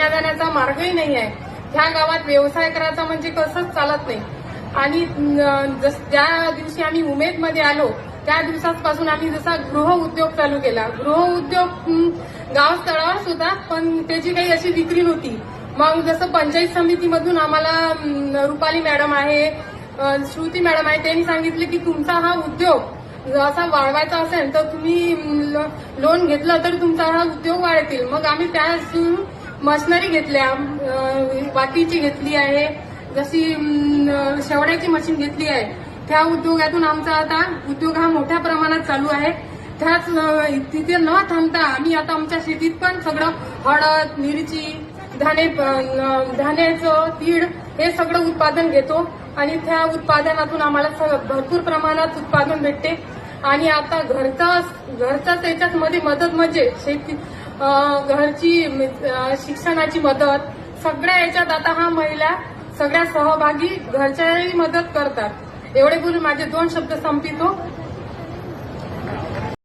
जाण्याचा मार्गही नाही आहे. ह्या गावात व्यवसाय करायचा म्हणजे कसंच चालत नाही. आणि जस ज्या दिवशी आम्ही उमेदमध्ये आलो त्या दिवसापासून आम्ही जसा गृह उद्योग चालू केला. गृह उद्योग गाव स्तरावर पण त्याची काही अशी विक्री नव्हती. मग जसं पंचायत समितीमधून आम्हाला रुपाली मॅडम आहे श्रुती मॅडम आहे त्यांनी सांगितले की तुमचा हा उद्योग असा वाढवायचा असेल तर तुम्ही लोन घेतलं तर तुमचा हा उद्योग वाढतील. मग आम्ही त्या मशिनरी घेतल्या अं, वातीची घेतली आहे जशी शेवड्याची मशीन घेतली आहे. त्या उद्योगातून आमचा आता उद्योग हा मोठ्या प्रमाणात चालू आहे. त्याच तिथे न थांबता आम्ही आता आमच्या शेतीत पण सगळं हळद मिरची धाने धान्याचं तीळ हे सगळं उत्पादन घेतो आणि त्या उत्पादनातून आम्हाला भरपूर प्रमाणात उत्पादन भेटते. आणि आता घरचा घरचा त्याच्यात मध्ये मदत म्हणजे शेती घरची शिक्षणाची मदत. सगळ्या याच्यात आता हा महिला सगळ्या सहभागी घरच्याही मदत करतात. एवढे बोलून माझे दोन शब्द संपितो